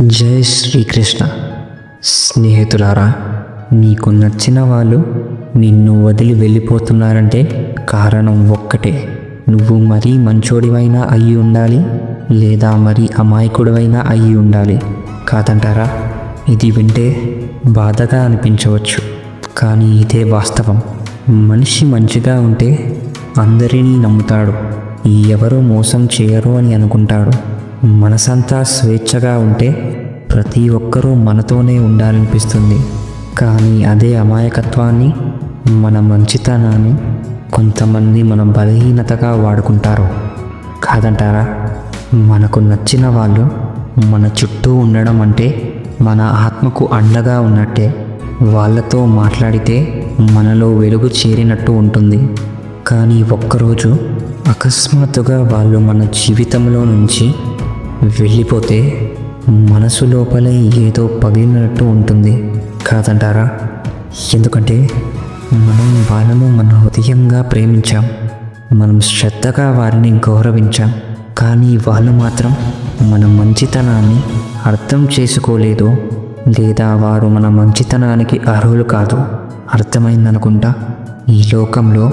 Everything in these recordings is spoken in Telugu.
జై శ్రీకృష్ణ. స్నేహితులారా నీకు నచ్చిన వాళ్ళు నిన్ను వదిలి వెళ్ళిపోతున్నారంటే కారణం ఒక్కటే. నువ్వు మరీ మంచోడివైనా అయి ఉండాలి లేదా మరీ అమాయకుడివైనా అయి ఉండాలి. కాదంటారా? ఇది వింటే బాధగా అనిపించవచ్చు. కానీ ఇదే వాస్తవం. మనిషి మంచిగా ఉంటే అందరినీ నమ్ముతాడు. ఎవరు మోసం చేయరు అని అనుకుంటాడు. మనసంతా స్వేచ్ఛగా ఉంటే ప్రతి ఒక్కరూ మనతోనే ఉండాలనిపిస్తుంది. కానీ అదే అమాయకత్వాన్ని మన మంచితనాన్ని కొంతమంది మన బలహీనతగా వాడుకుంటారు. కాదంటారా? మనకు నచ్చిన వాళ్ళు మన చుట్టూ ఉండడం అంటే మన ఆత్మకు అండగా ఉన్నట్టే. వాళ్ళతో మాట్లాడితే మనలో వెలుగు చేరినట్టు ఉంటుంది. కానీ ఒక్కరోజు అకస్మాత్తుగా వాళ్ళు మన జీవితంలో నుంచి వెళ్ళిపోతే మనసు లోపలే ఏదో పగిలినట్టు ఉంటుంది. కాదంటారా? ఎందుకంటే మనం వాళ్ళను మన హృదయంగా ప్రేమించాం. మనం శ్రద్ధగా వారిని గౌరవించాం. కానీ వాళ్ళు మాత్రం మన మంచితనాన్ని అర్థం చేసుకోలేదు. లేదా వారు మన మంచితనానికి అర్హులు కాదు. అర్థమైందనుకుంటా? ఈ లోకంలో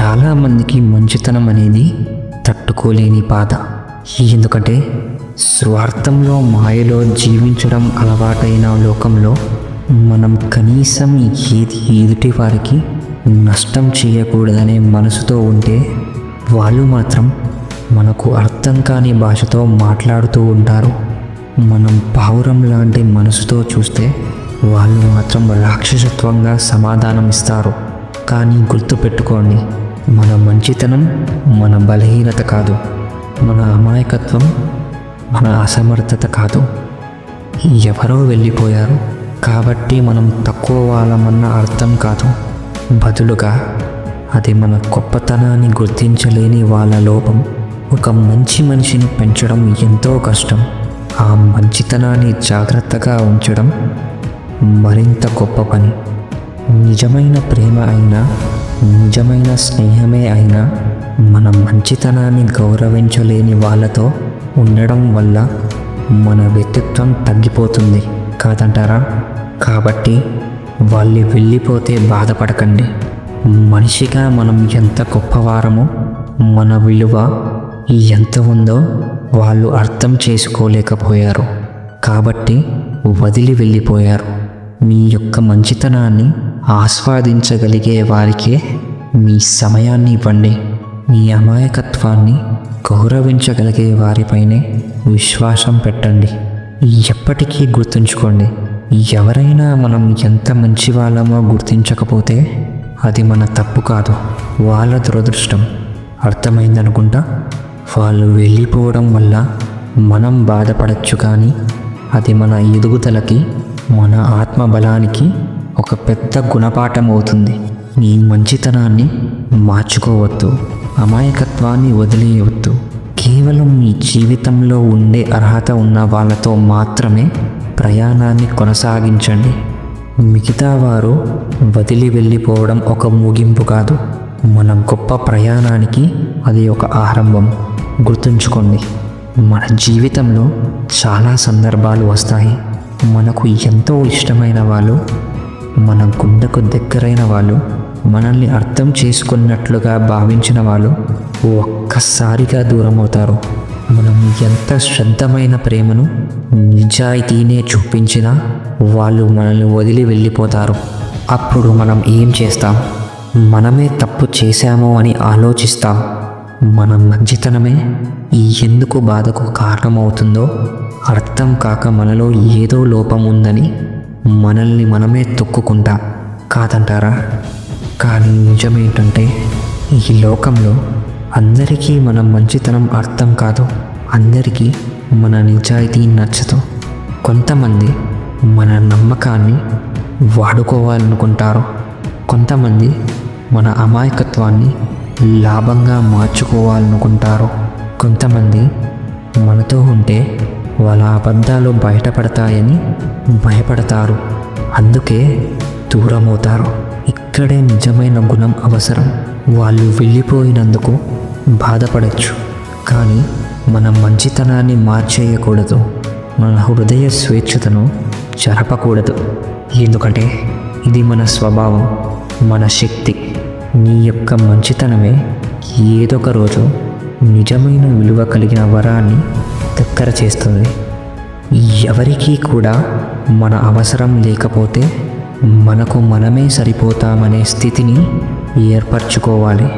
చాలామందికి మంచితనం అనేది తట్టుకోలేని బాధ. ఎందుకంటే స్వార్థంలో మాయలో జీవించడం అలవాటైన లోకంలో మనం కనీసం ఏది ఎదుటి వారికి నష్టం చేయకూడదనే మనసుతో ఉంటే వాళ్ళు మాత్రం మనకు అర్థం కాని భాషతో మాట్లాడుతూ ఉంటారు. మనం పావురం లాంటి మనసుతో చూస్తే వాళ్ళు మాత్రం రాక్షసత్వంగా సమాధానం ఇస్తారు కానీ గుర్తుపెట్టుకోండి మన మంచితనం మన బలహీనత కాదు మన అమాయకత్వం మన అసమర్థత కాదు. ఎవరో వెళ్ళిపోయారు కాబట్టి మనం తక్కువ వాళ్ళమన్న అర్థం కాదు. బదులుగా అది మన గొప్పతనాన్ని గుర్తించలేని వాళ్ళ లోపం ఒక మంచి మనిషిని పెంచడం ఎంతో కష్టం. ఆ మంచితనాన్ని జాగ్రత్తగా ఉంచడం మరింత గొప్ప పని. నిజమైన ప్రేమ అయినా నిజమైన స్నేహమే అయినా మన మంచితనాన్ని గౌరవించలేని వాళ్ళతో ఉండడం వల్ల మన వ్యక్తిత్వం తగ్గిపోతుంది కాదంటారా? కాబట్టి వాళ్ళు వెళ్ళిపోతే బాధపడకండి. మనిషిగా మనం ఎంత గొప్పవారమో మన విలువ ఎంత ఉందో వాళ్ళు అర్థం చేసుకోలేకపోయారు. కాబట్టి వదిలి వెళ్ళిపోయారు. మీ యొక్క మంచితనాన్ని ఆస్వాదించగలిగే వారికే మీ సమయాన్ని ఇవ్వండి. మీ అమాయకత్వాన్ని గౌరవించగలిగే వారిపైనే విశ్వాసం పెట్టండి. ఎప్పటికీ గుర్తుంచుకోండి ఎవరైనా మనం ఎంత మంచి వాళ్ళమో గుర్తించకపోతే అది మన తప్పు కాదు వాళ్ళ దురదృష్టం. అర్థమైందనుకుంటా? వాళ్ళు వెళ్ళిపోవడం వల్ల మనం బాధపడచ్చు కానీ అది మన ఎదుగుదలకి మన ఆత్మ బలానికి ఒక పెద్ద గుణపాఠం అవుతుంది నీ మంచితనాన్ని మార్చుకోవద్దు. అమాయకత్వాన్ని వదిలేయవద్దు కేవలం మీ జీవితంలో ఉండే అర్హత ఉన్న వాళ్ళతో మాత్రమే ప్రయాణాన్ని కొనసాగించండి. మిగతా వారు వదిలి వెళ్ళిపోవడం ఒక ముగింపు కాదు. మన గొప్ప ప్రయాణానికి అది ఒక ఆరంభం. గుర్తుంచుకోండి మన జీవితంలో చాలా సందర్భాలు వస్తాయి. మనకు ఎంతో ఇష్టమైన వాళ్ళు మన గుండెకు దగ్గరైన వాళ్ళు మనల్ని అర్థం చేసుకున్నట్లుగా భావించిన వాళ్ళు ఒక్కసారిగా దూరం అవుతారు మనం ఎంత శ్రద్ధమైన ప్రేమను నిజాయితీనే చూపించినా వాళ్ళు మనల్ని వదిలి వెళ్ళిపోతారు. అప్పుడు మనం ఏం చేస్తాం? మనమే తప్పు చేశామో అని ఆలోచిస్తాం. మన మంచితనమే ఎందుకు బాధకు కారణమవుతుందో అర్థం కాక మనలో ఏదో లోపం ఉందని మనల్ని మనమే తొక్కుకుంటా కాదంటారా? కానీ నిజమేంటంటే ఈ లోకంలో అందరికీ మన మంచితనం అర్థం కాదు. అందరికీ మన నిజాయితీ నచ్చదు. కొంతమంది మన నమ్మకాన్ని వాడుకోవాలనుకుంటారు. కొంతమంది మన అమాయకత్వాన్ని లాభంగా మార్చుకోవాలనుకుంటారు. కొంతమంది మనతో ఉంటే వాళ్ళ అబద్ధాలు బయటపడతాయని భయపడతారు. అందుకే దూరమవుతారు. ఇక్కడే నిజమైన గుణం అవసరం. వాళ్ళు వెళ్ళిపోయినందుకు బాధపడచ్చు. కానీ మన మంచితనాన్ని మార్చేయకూడదు. మన హృదయ స్వేచ్ఛతను జరపకూడదు. ఎందుకంటే ఇది మన స్వభావం మన శక్తి. నీ యొక్క మంచితనమే ఏదో ఒక రోజు నిజమైన విలువ కలిగిన వరాన్ని దగ్గర చేస్తుంది. ఎవరికీ కూడా మన అవసరం లేకపోతే మనకు మనమే సరిపోతామనే స్థితిని ఏర్పరచుకోవాలి.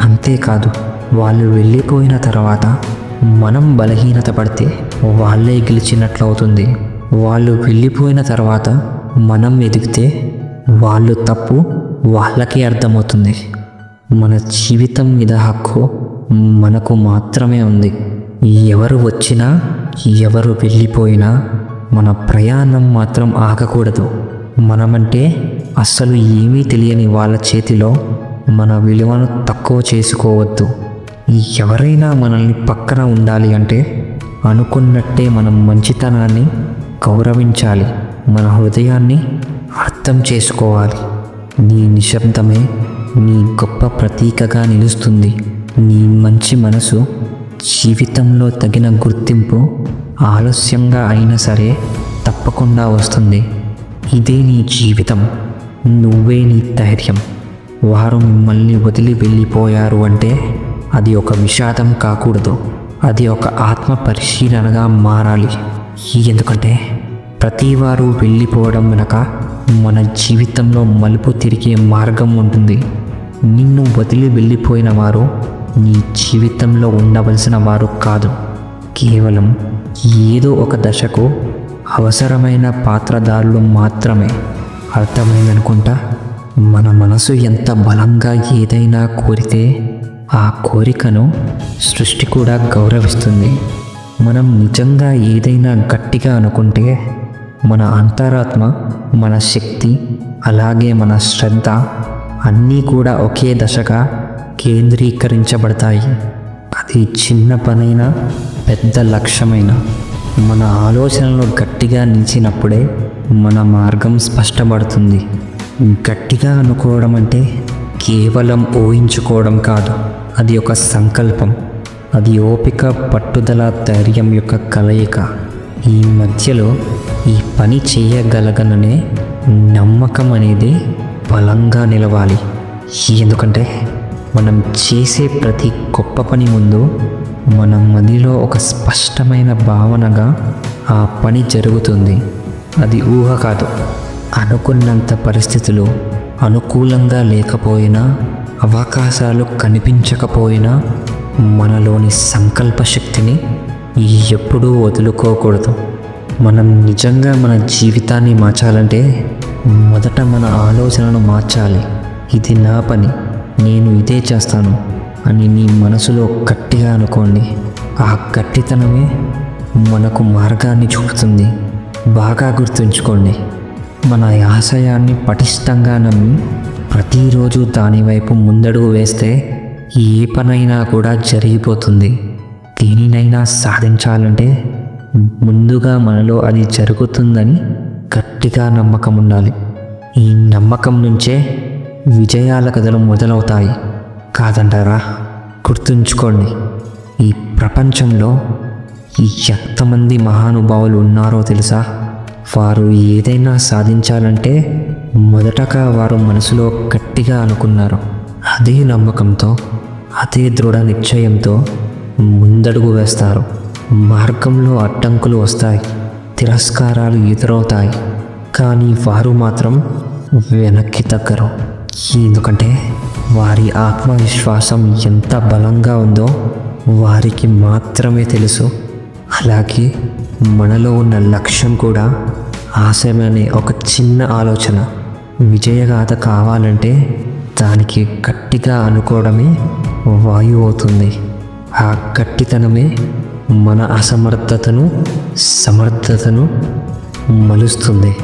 అంతేకాదు వాళ్ళు వెళ్ళిపోయిన తర్వాత మనం బలహీనత పడితే వాళ్ళే గెలిచినట్లవుతుంది. వాళ్ళు వెళ్ళిపోయిన తర్వాత మనం ఎదిగితే వాళ్ళు తప్పు వాళ్ళకే అర్థమవుతుంది. మన జీవితం మీద హక్కు మనకు మాత్రమే ఉంది. ఎవరు వచ్చినా ఎవరు వెళ్ళిపోయినా మన ప్రయాణం మాత్రం ఆగకూడదు. మనమంటే అస్సలు ఏమీ తెలియని వాళ్ళ చేతిలో మన విలువను తక్కువ చేసుకోవద్దు. ఎవరైనా మనల్ని పక్కన ఉండాలి అంటే అనుకున్నట్టే మనం మంచితనాన్ని గౌరవించాలి. మన హృదయాన్ని అర్థం చేసుకోవాలి. నీ నిశ్శబ్దమే నీ గొప్ప ప్రతీకగా నిలుస్తుంది. నీ మంచి మనసు జీవితంలో తగిన గుర్తింపు ఆలస్యంగా అయినా సరే తప్పకుండా వస్తుంది. ఇదే నీ జీవితం. నువ్వే నీ ధైర్యం. వారు మిమ్మల్ని వదిలి వెళ్ళిపోయారు అంటే అది ఒక విషాదం కాకూడదు. అది ఒక ఆత్మ పరిశీలనగా మారాలి. ఎందుకంటే ప్రతి వారు వెళ్ళిపోవడం వెనక మన జీవితంలో మలుపు తిరిగే మార్గం ఉంటుంది. నిన్ను వదిలి వెళ్ళిపోయిన వారు నీ జీవితంలో ఉండవలసిన వారు కాదు. కేవలం ఏదో ఒక దశకు అవసరమైన పాత్రదారులు మాత్రమే. అర్థమైందనుకుంటా? మన మనసు ఎంత బలంగా ఏదైనా కోరితే ఆ కోరికను సృష్టి కూడా గౌరవిస్తుంది. మనం నిజంగా ఏదైనా గట్టిగా అనుకుంటే మన అంతరాత్మ మన శక్తి అలాగే మన శ్రద్ధ అన్నీ కూడా ఒకే దశగా కేంద్రీకరించబడతాయి. అది చిన్న పనైనా పెద్ద లక్ష్యమైన. మన ఆలోచనలు గట్టిగా నిలిచినప్పుడే మన మార్గం స్పష్టపడుతుంది. గట్టిగా అనుకోవడం అంటే కేవలం ఊహించుకోవడం కాదు. అది ఒక సంకల్పం. అది ఓపిక పట్టుదల ధైర్యం యొక్క కలయిక. ఈ మధ్యలో ఈ పని చేయగలగననే నమ్మకం అనేది బలంగా నిలవాలి. ఎందుకంటే మనం చేసే ప్రతి గొప్ప పని ముందు మన మదిలో ఒక స్పష్టమైన భావనగా ఆ పని జరుగుతుంది. అది ఊహ కాదు. అనుకున్నంత పరిస్థితులు అనుకూలంగా లేకపోయినా అవకాశాలు కనిపించకపోయినా మనలోని సంకల్ప శక్తిని ఎప్పుడూ వదులుకోకూడదు. మనం నిజంగా మన జీవితాన్ని మార్చాలంటే మొదట మన ఆలోచనను మార్చాలి. ఇది నా పని. నేను ఇదే చేస్తాను అని నీ మనసులో గట్టిగా అనుకోండి. ఆ గట్టితనమే మనకు మార్గాన్ని చూపుతుంది. బాగా గుర్తుంచుకోండి. మన ఆశయాన్ని పటిష్టంగా నమ్మి ప్రతిరోజు దానివైపు ముందడుగు వేస్తే ఏ పనైనా కూడా జరిగిపోతుంది. దేనినైనా సాధించాలంటే ముందుగా మనలో అది జరుగుతుందని గట్టిగా నమ్మకం ఉండాలి. ఈ నమ్మకం నుంచే విజయాల కథలు మొదలవుతాయి కాదంటారా? గుర్తుంచుకోండి ఈ ప్రపంచంలో ఎంతమంది మహానుభావులు ఉన్నారో తెలుసా? వారు ఏదైనా సాధించాలంటే మొదటగా వారు మనసులో గట్టిగా అనుకున్నారు. అదే నమ్మకంతో అదే దృఢ నిశ్చయంతో ముందడుగు వేస్తారు. మార్గంలో అడ్డంకులు వస్తాయి తిరస్కారాలు ఎదురవుతాయి కానీ వారు మాత్రం వెనక్కి తగ్గరు. ఎందుకంటే వారి ఆత్మవిశ్వాసం ఎంత బలంగా ఉందో వారికి మాత్రమే తెలుసు. అలాగే మనలో ఉన్న లక్ష్యం కూడా ఆశయమనే ఒక చిన్న ఆలోచన. విజయగాథ కావాలంటే దానికి గట్టిగా అనుకోవడమే వాయువు అవుతుంది. ఆ గట్టితనమే మన అసమర్థతను సమర్థతను మలుస్తుంది.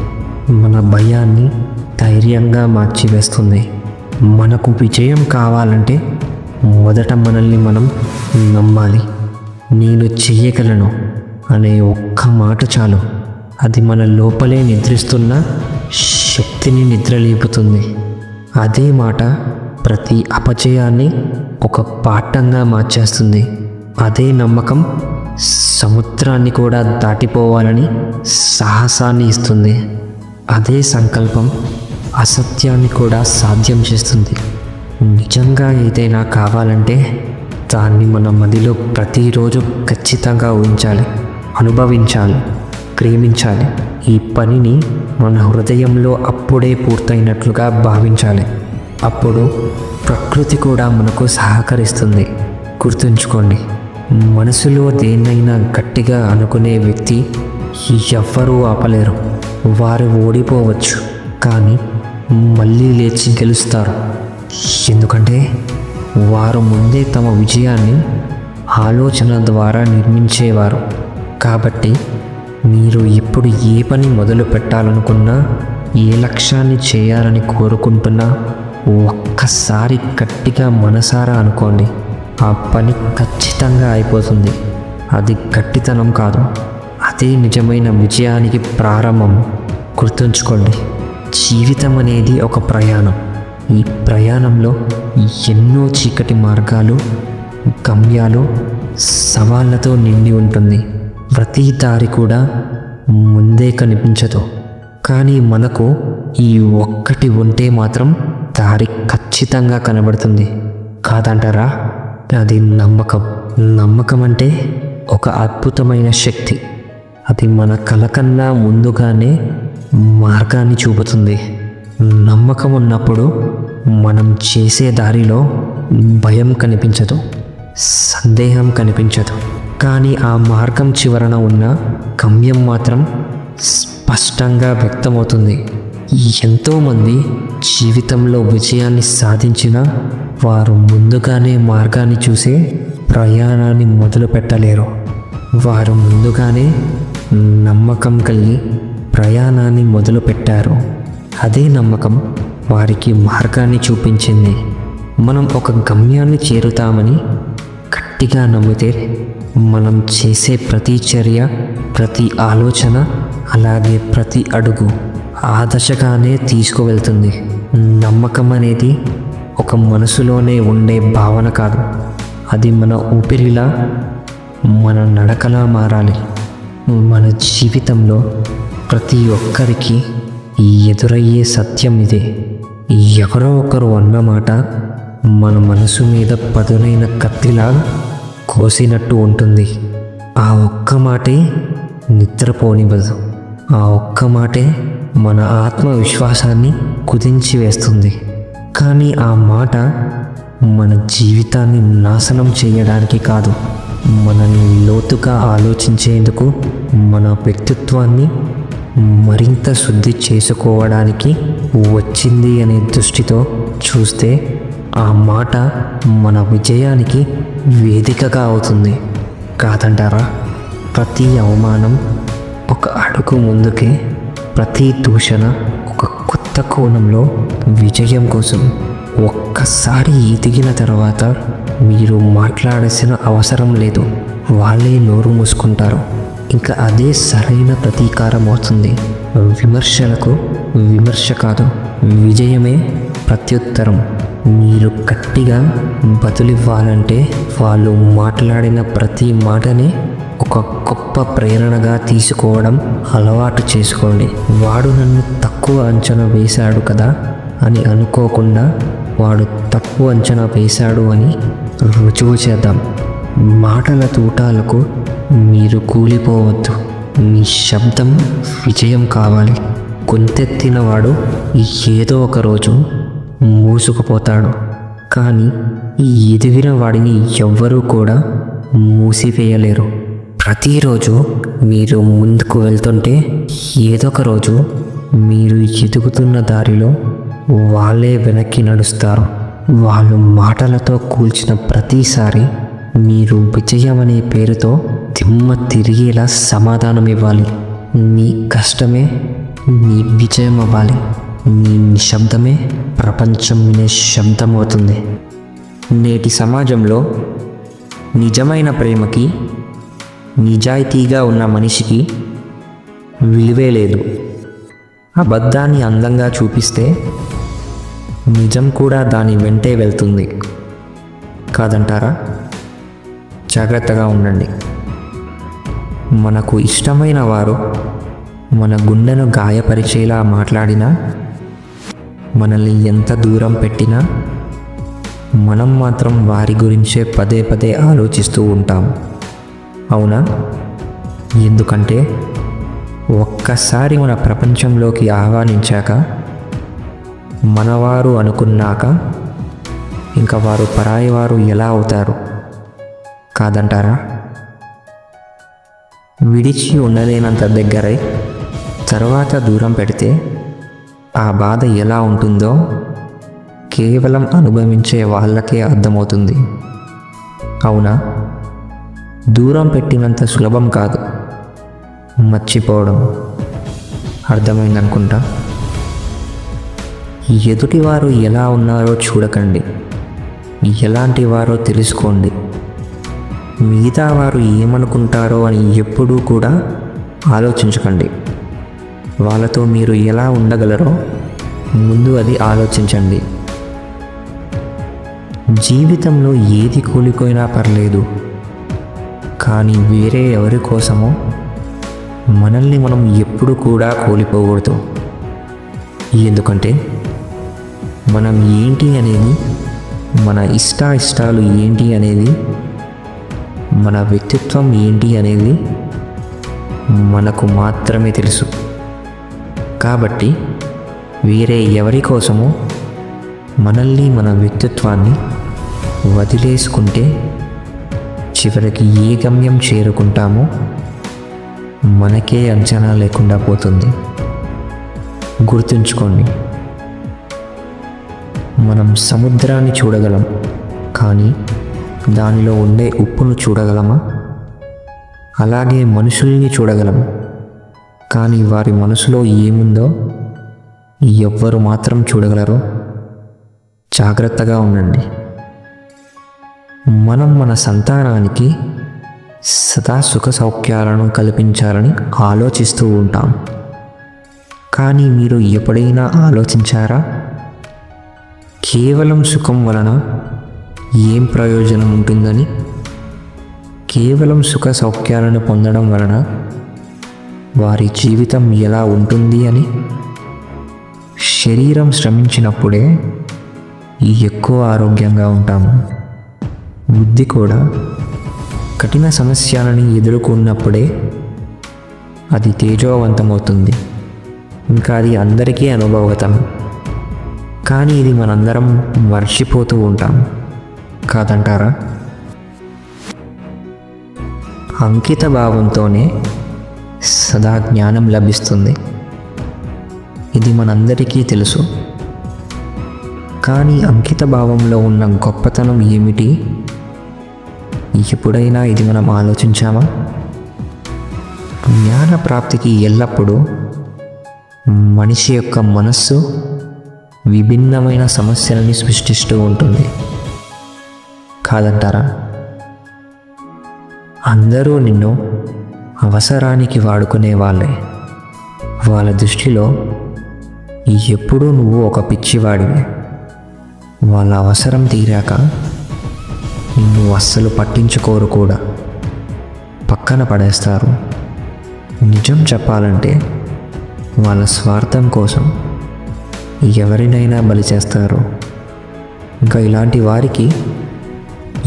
మన భయాన్ని ధైర్యంగా మార్చివేస్తుంది. మనకు విజయం కావాలంటే మొదట మనల్ని మనం నమ్మాలి. నేను చేయగలను అనే ఒక్క మాట చాలు. అది మన లోపలే నిద్రిస్తున్న శక్తిని నిద్రలేపుతుంది. అదే మాట ప్రతి అపజయాన్ని ఒక పాఠంగా మార్చేస్తుంది. అదే నమ్మకం సముద్రాన్ని కూడా దాటిపోవాలని సాహసాన్ని ఇస్తుంది. అదే సంకల్పం అసత్యాన్ని కూడా సాధ్యం చేస్తుంది. నిజంగా ఏదైనా కావాలంటే దాన్ని మన మదిలో ప్రతిరోజు ఖచ్చితంగా ఉంచాలి అనుభవించాలి ప్రేమించాలి. ఈ పనిని మన హృదయంలో అప్పుడే పూర్తయినట్లుగా భావించాలి. అప్పుడు ప్రకృతి కూడా మనకు సహకరిస్తుంది. గుర్తుంచుకోండి మనసులో దేన్నైనా గట్టిగా అనుకునే వ్యక్తి ఎవ్వరూ ఆపలేరు. వారు ఓడిపోవచ్చు. కానీ మళ్ళీ లేచి గెలుస్తారు. ఎందుకంటే వారు ముందే తమ విజయాన్ని ఆలోచన ద్వారా నిర్మించేవారు. కాబట్టి మీరు ఇప్పుడు ఏ పని మొదలు పెట్టాలనుకున్నా ఏ లక్ష్యాన్ని చేయాలని కోరుకుంటున్నా ఒక్కసారి గట్టిగా మనసారా అనుకోండి. ఆ పని ఖచ్చితంగా అయిపోతుంది. అది గట్టితనం కాదు. అదే నిజమైన విజయానికి ప్రారంభం. గుర్తుంచుకోండి. జీవితం అనేది ఒక ప్రయాణం. ఈ ప్రయాణంలో ఎన్నో చీకటి మార్గాలు గమ్యాలు సవాళ్ళతో నిండి ఉంటుంది. ప్రతి దారి కూడా ముందే కనిపించదు. కానీ మనకు ఈ ఒక్కటి ఉంటే మాత్రం దారి ఖచ్చితంగా కనబడుతుంది. కాదంటారా? అది నమ్మకం. నమ్మకం అంటే ఒక అద్భుతమైన శక్తి. అది మన కలకన్నా ముందుగానే మార్గాన్ని చూపుతుంది. నమ్మకం ఉన్నప్పుడు మనం చేసే దారిలో భయం కనిపించదు సందేహం కనిపించదు. కానీ ఆ మార్గం చివరన ఉన్న గమ్యం మాత్రం స్పష్టంగా వ్యక్తమవుతుంది. ఎంతోమంది జీవితంలో విజయాన్ని సాధించినా వారు ముందుగానే మార్గాన్ని చూసే ప్రయాణాన్ని మొదలు పెట్టలేరు వారు ముందుగానే నమ్మకం కలిగి ప్రయాణాన్ని మొదలుపెట్టారు. అదే నమ్మకం వారికి మార్గాన్ని చూపించింది. మనం ఒక గమ్యాన్ని చేరుతామని గట్టిగా నమ్మితే మనం చేసే ప్రతి చర్య ప్రతి ఆలోచన అలాగే ప్రతి అడుగు ఆ దశగానే తీసుకువెళ్తుంది. నమ్మకం అనేది ఒక మనసులోనే ఉండే భావన కాదు. అది మన ఊపిరిలా మన నడకలా మారాలి. మన జీవితంలో ప్రతి ఒక్కరికి ఎదురయ్యే సత్యం ఇదే. ఎవరో ఒకరు అన్నమాట మన మనసు మీద పదునైన కత్తిలా కోసినట్టు ఉంటుంది. ఆ ఒక్క మాటే నిద్రపోనివ్వదు. ఆ ఒక్క మాటే మన ఆత్మవిశ్వాసాన్ని కుదించి వేస్తుంది. కానీ ఆ మాట మన జీవితాన్ని నాశనం చేయడానికి కాదు మనల్ని లోతుగా ఆలోచించేందుకు మన వ్యక్తిత్వాన్ని మరింత శుద్ధి చేసుకోవడానికి వచ్చింది అనే దృష్టితో చూస్తే ఆ మాట మన విజయానికి వేదికగా అవుతుంది. కాదంటారా? ప్రతి అవమానం ఒక అడుగు ముందుకే ప్రతి దూషణ ఒక కొత్త కోణంలో విజయం కోసం ఒక్కసారి ఎదిగిన తర్వాత మీరు మాట్లాడాల్సిన అవసరం లేదు. వాళ్ళే నోరు మూసుకుంటారు. ఇంకా అదే సరైన ప్రతీకారం అవుతుంది. విమర్శలకు విమర్శ కాదు విజయమే ప్రత్యుత్తరం. మీరు గట్టిగా బదులివ్వాలంటే వాళ్ళు మాట్లాడిన ప్రతి మాటని ఒక గొప్ప ప్రేరణగా తీసుకోవడం అలవాటు చేసుకోండి. వాడు నన్ను తక్కువ అంచనా వేశాడు కదా అని అనుకోకుండా వాడు తక్కువ అంచనా వేశాడు అని రుజువు చేద్దాం. మాటల తూటాలకు మీరు కూలిపోవద్దు. మీ శబ్దం విజయం కావాలి. గొంతెత్తినవాడు ఏదో ఒక రోజు మూసుకుపోతాడు. కానీ ఈ ఎదిగిన వాడిని ఎవ్వరూ కూడా మూసివేయలేరు. ప్రతిరోజు మీరు ముందుకు వెళ్తుంటే ఏదో ఒక రోజు మీరు ఎదుగుతున్న దారిలో వాళ్ళే వెనక్కి నడుస్తారు. వాళ్ళు మాటలతో కూల్చిన ప్రతిసారి మీరు విజయం అనే పేరుతో దిమ్మ తిరిగేలా సమాధానం ఇవ్వాలి నీ కష్టమే నీ విజయం అవ్వాలి నీ నిశ్శబ్దమే ప్రపంచం వినే శబ్దం అవుతుంది నేటి సమాజంలో నిజమైన ప్రేమకి నిజాయితీగా ఉన్న మనిషికి విలువే లేదు. అబద్ధాన్ని అందంగా చూపిస్తే నిజం కూడా దాని వెంటే వెళ్తుంది. కాదంటారా? జాగ్రత్తగా ఉండండి. మనకు ఇష్టమైన వారు మన గుండెను గాయపరిచేలా మాట్లాడినా మనల్ని ఎంత దూరం పెట్టినా మనం మాత్రం వారి గురించే పదే పదే ఆలోచిస్తూ ఉంటాం. అవునా? ఎందుకంటే ఒక్కసారి మన ప్రపంచంలోకి ఆహ్వానించాక మనవారు అనుకున్నాక ఇంకా వారు పరాయి వారు ఎలా అవుతారు? కాదంటారా? విడిచి ఉండలేనంత దగ్గరై తర్వాత దూరం పెడితే ఆ బాధ ఎలా ఉంటుందో కేవలం అనుభవించే వాళ్ళకే అర్థమవుతుంది. అవునా? దూరం పెట్టినంత సులభం కాదు. మర్చిపోవడం. అర్థమైందనుకుంటా? ఎదుటివారు ఎలా ఉన్నారో చూడకండి. ఎలాంటి వారో తెలుసుకోండి. మిగతా వారు ఏమనుకుంటారో అని ఎప్పుడూ కూడా ఆలోచించకండి. వాళ్ళతో మీరు ఎలా ఉండగలరో ముందు అది ఆలోచించండి. జీవితంలో ఏది కూలిపోయినా పర్లేదు కానీ వేరే ఎవరి కోసమో మనల్ని మనం ఎప్పుడు కూడా కోలిపోకూడదు. ఎందుకంటే మనం ఏంటి అనేది మన ఇష్ట ఇష్టాలు ఏంటి అనేది మన వ్యక్తిత్వం ఏంటి అనేది మనకు మాత్రమే తెలుసు. కాబట్టి వేరే ఎవరి కోసమో మనల్ని మన వ్యక్తిత్వాన్ని వదిలేసుకుంటే చివరికి ఏ గమ్యం చేరుకుంటామో మనకే అంచనా లేకుండా పోతుంది. గుర్తుంచుకోండి మనం సముద్రాన్ని చూడగలం కానీ దానిలో ఉండే ఉప్పును చూడగలమా? అలాగే మనుషుల్ని చూడగలం. కానీ వారి మనసులో ఏముందో ఎవ్వరు మాత్రం చూడగలరో. జాగ్రత్తగా ఉండండి. మనం మన సంతానానికి సదా సుఖ సౌఖ్యాలను కల్పించాలని ఆలోచిస్తూ ఉంటాం. కానీ మీరు ఎప్పుడైనా ఆలోచించారా? కేవలం సుఖం వలన ఏం ప్రయోజనం ఉంటుందని? కేవలం సుఖ సౌఖ్యాలను పొందడం వలన వారి జీవితం ఎలా ఉంటుంది అని? శరీరం శ్రమించినప్పుడే ఎక్కువ ఆరోగ్యంగా ఉంటాము. బుద్ధి కూడా కఠిన సమస్యలని ఎదుర్కొన్నప్పుడే అది తేజోవంతమవుతుంది. ఇంకా అది అందరికీ అనుభవగతం కానీ ఇది మనందరం మర్చిపోతూ ఉంటాం. కాదంటారా? అంకిత భావంతోనే సదా జ్ఞానం లభిస్తుంది. ఇది మనందరికీ తెలుసు. కానీ అంకిత భావంలో ఉన్న గొప్పతనం ఏమిటి? ఎప్పుడైనా ఇది మనం ఆలోచించామా? జ్ఞాన ప్రాప్తికి ఎల్లప్పుడూ మనిషి యొక్క మనస్సు విభిన్నమైన సమస్యలని సృష్టిస్తూ ఉంటుంది. కాదంటారా? అందరూ నిన్ను అవసరానికి వాడుకునే వాళ్ళే. వాళ్ళ దృష్టిలో ఎప్పుడూ నువ్వు ఒక పిచ్చివాడివి. వాళ్ళ అవసరం తీరాక నిన్ను అస్సలు పట్టించుకోరు కూడా. పక్కన పడేస్తారు. నిజం చెప్పాలంటే వాళ్ళ స్వార్థం కోసం ఎవరినైనా బలి చేస్తారు. ఇంకా ఇలాంటి వారికి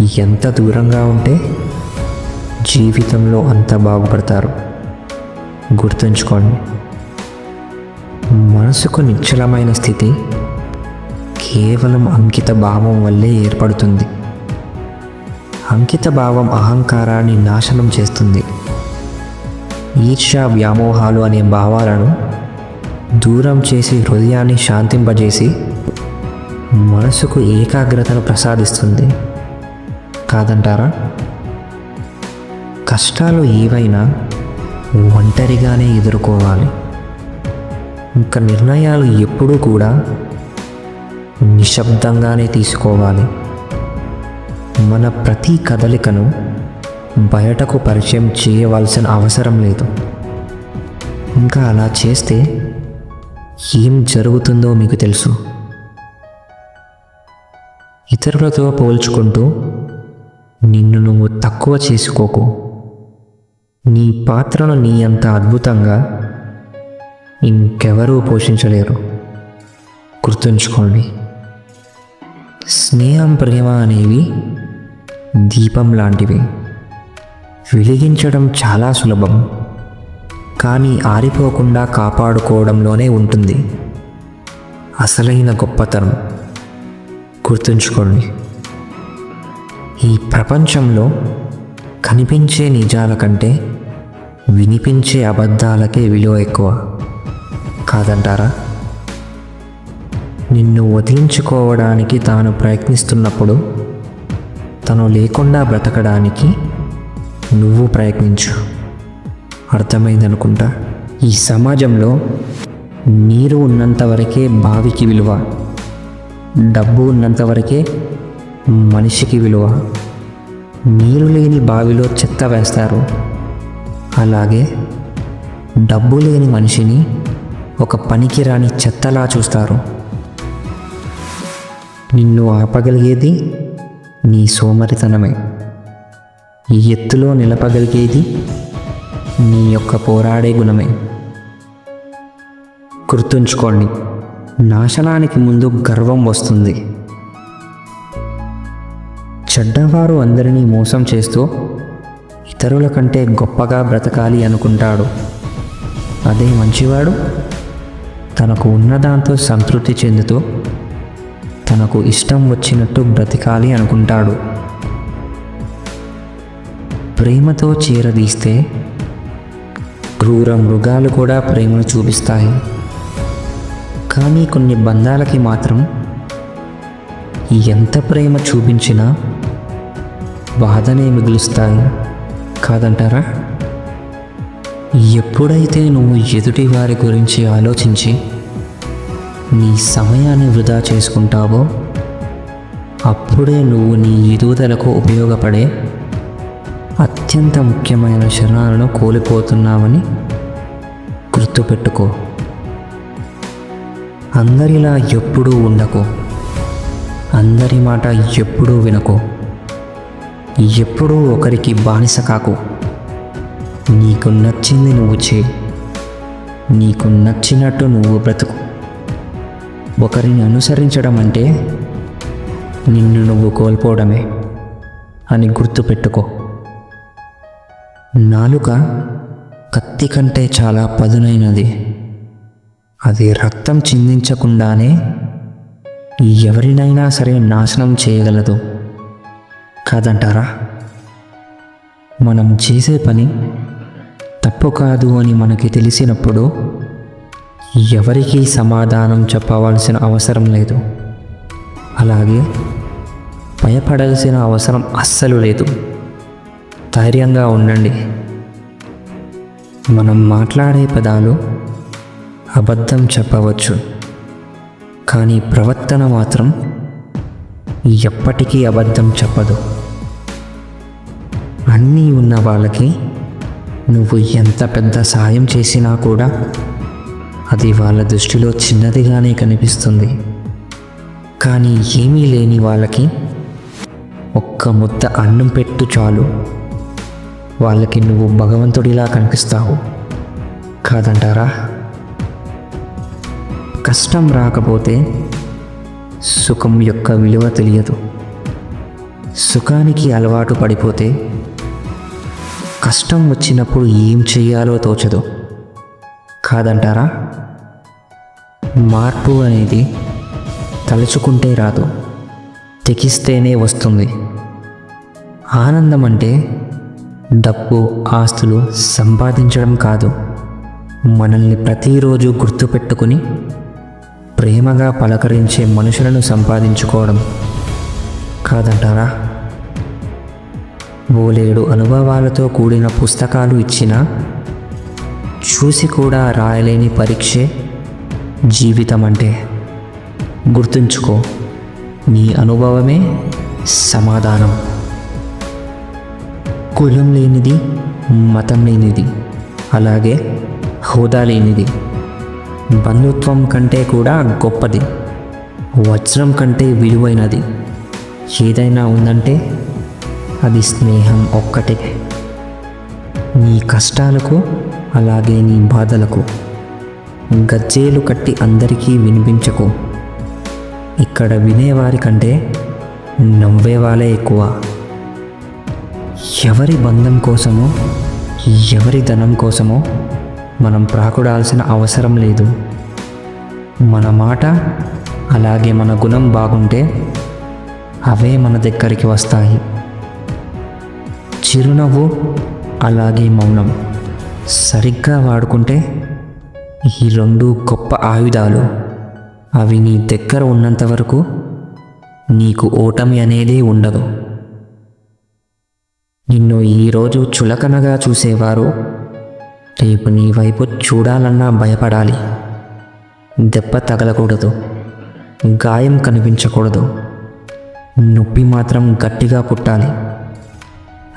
ఎంత దూరంగా ఉంటే జీవితంలో అంత బాగుపడతారు. గుర్తుంచుకోండి మనసుకు నిశ్చలమైన స్థితి కేవలం అంకిత భావం వల్లే ఏర్పడుతుంది. అంకిత భావం అహంకారాన్ని నాశనం చేస్తుంది. ఈర్ష్య వ్యామోహాలు అనే భావాలను దూరం చేసి హృదయాన్ని శాంతింపజేసి మనసుకు ఏకాగ్రతను ప్రసాదిస్తుంది. కాదంటారా? కష్టాలు ఏవైనా ఒంటరిగానే ఎదుర్కోవాలి. ఇంకా నిర్ణయాలు ఎప్పుడూ కూడా నిశ్శబ్దంగానే తీసుకోవాలి. మన ప్రతి కదలికను బయటకు పరిచయం చేయవలసిన అవసరం లేదు. ఇంకా అలా చేస్తే ఏం జరుగుతుందో మీకు తెలుసు. ఇతరులతో పోల్చుకుంటూ నిన్ను నువ్వు తక్కువ చేసుకోకు. నీ పాత్రను నీ అంత అద్భుతంగా ఇంకెవరూ పోషించలేరు. గుర్తుంచుకోండి స్నేహం ప్రేమ అనేవి దీపం లాంటివి. వెలిగించడం చాలా సులభం కానీ ఆరిపోకుండా కాపాడుకోవడంలోనే ఉంటుంది. అసలైన గొప్పతనం. గుర్తుంచుకోండి ఈ ప్రపంచంలో కనిపించే నిజాల కంటే వినిపించే అబద్ధాలకే విలువ ఎక్కువ. కాదంటారా? నిన్ను వదిలించుకోవడానికి తాను ప్రయత్నిస్తున్నప్పుడు తను లేకుండా బ్రతకడానికి నువ్వు ప్రయత్నించు. అర్థమైందనుకుంటా? ఈ సమాజంలో నీరు ఉన్నంతవరకే బావికి విలువ డబ్బు ఉన్నంతవరకే మనిషికి విలువ నీరు లేని బావిలో చెత్త వేస్తారు. అలాగే డబ్బు లేని మనిషిని ఒక పనికిరాని చెత్తలా చూస్తారు. నిన్ను ఆపగలిగేది నీ సోమరితనమే. ఈ ఎత్తులో నిలపగలిగేది నీ యొక్క పోరాడే గుణమే. గుర్తుంచుకోండి నాశనానికి ముందు గర్వం వస్తుంది. చెడ్డవారు అందరినీ మోసం చేస్తూ ఇతరుల కంటే గొప్పగా బ్రతకాలి అనుకుంటాడు. అదే మంచివాడు తనకు ఉన్నదాంతో సంతృప్తి చెందుతూ తనకు ఇష్టం వచ్చినట్టు బ్రతకాలి అనుకుంటాడు. ప్రేమతో చీరదీస్తే క్రూర మృగాలు కూడా ప్రేమను చూపిస్తాయి. కానీ కొన్ని బంధాలకి మాత్రం ఎంత ప్రేమ చూపించినా బాధనే మిగులుస్తాయి కాదంటారా? ఎప్పుడైతే నువ్వు ఎదుటి వారి గురించి ఆలోచించి నీ సమయాన్ని వృధా చేసుకుంటావో అప్పుడే నువ్వు నీ ఎదుగుదలకు ఉపయోగపడే అత్యంత ముఖ్యమైన క్షణాలను కోల్పోతున్నావని గుర్తుపెట్టుకో. అందరిలా ఎప్పుడూ ఉండకు. అందరి మాట ఎప్పుడూ వినకు. ఎప్పుడూ ఒకరికి బానిస కాకు. నీకు నచ్చింది నువ్వు చేయి నీకు నచ్చినట్టు నువ్వు బ్రతుకు. ఒకరిని అనుసరించడం అంటే నిన్ను నువ్వు కోల్పోవడమే అని గుర్తుపెట్టుకో నాలుక కత్తి కంటే చాలా పదునైనది. అది రక్తం చిందించకుండానే ఎవరినైనా సరే నాశనం చేయగలదు. కాదంటారా? మనం చేసే పని తప్పు కాదు అని మనకి తెలిసినప్పుడు ఎవరికీ సమాధానం చెప్పవలసిన అవసరం లేదు. అలాగే భయపడాల్సిన అవసరం అస్సలు లేదు. ధైర్యంగా ఉండండి. మనం మాట్లాడే పదాలు అబద్ధం చెప్పవచ్చు. కానీ ప్రవర్తన మాత్రం ఎప్పటికీ అబద్ధం చెప్పదు. అన్నీ ఉన్న వాళ్ళకి నువ్వు ఎంత పెద్ద సాయం చేసినా కూడా అది వాళ్ళ దృష్టిలో చిన్నదిగానే కనిపిస్తుంది. కానీ ఏమీ లేని వాళ్ళకి ఒక్క ముద్ద అన్నం పెట్టు చాలు. వాళ్ళకి నువ్వు భగవంతుడిలా కనిపిస్తావు. కాదంటారా? కష్టం రాకపోతే సుఖం యొక్క విలువ తెలియదు. సుఖానికి అలవాటు పడిపోతే కష్టం వచ్చినప్పుడు ఏం చేయాలో తోచదు. కాదంటారా? మార్పు అనేది తలుచుకుంటే రాదు తెగిస్తేనే వస్తుంది. ఆనందం అంటే డబ్బు ఆస్తులు సంపాదించడం కాదు. మనల్ని ప్రతిరోజు గుర్తుపెట్టుకుని ప్రేమగా పలకరించే మనుషులను సంపాదించుకోవడం. కాదంటారా? బోలేడు అనుభవాలతో కూడిన పుస్తకాలు ఇచ్చిన చూసి కూడా రాయలేని పరీక్షే జీవితం అంటే గుర్తుంచుకో నీ అనుభవమే సమాధానం. కులం లేనిది మతం లేనిది అలాగే హోదా లేనిది. బంధుత్వం కంటే కూడా గొప్పది. వజ్రం కంటే విలువైనది. ఏదైనా ఉందంటే అది స్నేహం ఒక్కటే. నీ కష్టాలకు అలాగే నీ బాధలకు గజ్జేలు కట్టి అందరికీ వినిపించకు. ఇక్కడ వినేవారికంటే నవ్వేవాళ్ళే ఎక్కువ. ఎవరి బంధం కోసమో ఎవరి ధనం కోసమో మనం ప్రాకుడాల్సిన అవసరం లేదు. మన మాట అలాగే మన గుణం బాగుంటే అవే మన దగ్గరికి వస్తాయి. చిరునవ్వు అలాగే మౌనం. సరిగ్గా వాడుకుంటే ఈ రెండు గొప్ప ఆయుధాలు అవి నీ దగ్గర ఉన్నంత వరకు నీకు ఓటమి అనేది ఉండదు. నిన్ను ఈరోజు చులకనగా చూసేవారు రేపు నీ వైపు చూడాలన్నా భయపడాలి. దెబ్బ తగలకూడదు. గాయం కనిపించకూడదు. నొప్పి మాత్రం గట్టిగా పుట్టాలి.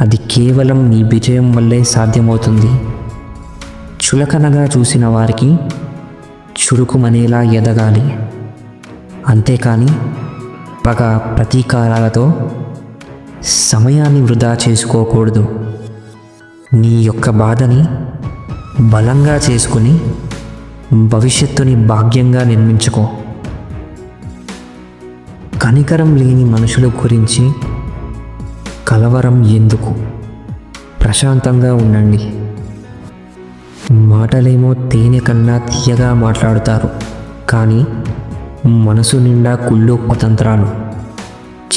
అది కేవలం నీ విజయం వల్లే సాధ్యమవుతుంది. చులకనగా చూసిన వారికి చురుకుమనేలా ఎదగాలి. అంతేకాని పగ ప్రతీకారాలతో సమయాన్ని వృధా చేసుకోకూడదు. నీ యొక్క బాధని బలంగా చేసుకుని భవిష్యత్తుని భాగ్యంగా నిర్మించుకో. కనికరం లేని మనుషుల గురించి కలవరం ఎందుకు? ప్రశాంతంగా ఉండండి. మాటలేమో తేనె కన్నా తీయగా మాట్లాడుతారు. కానీ మనసు నిండా కుళ్ళు కుతంత్రాలు.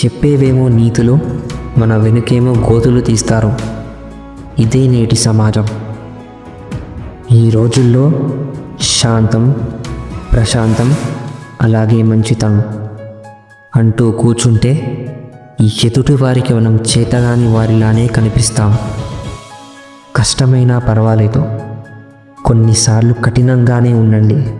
చెప్పేవేమో నీతులు మన వెనుకేమో గోతులు తీస్తారు. ఇదే నేటి సమాజం. ఈ రోజుల్లో శాంతం ప్రశాంతం అలాగే మంచితనం అంటూ కూర్చుంటే ఎదుటి వారికి మనం చేతగాని వారిలానే కనిపిస్తాం. కష్టమైనా పర్వాలేదు. కొన్నిసార్లు కఠినంగానే ఉండండి.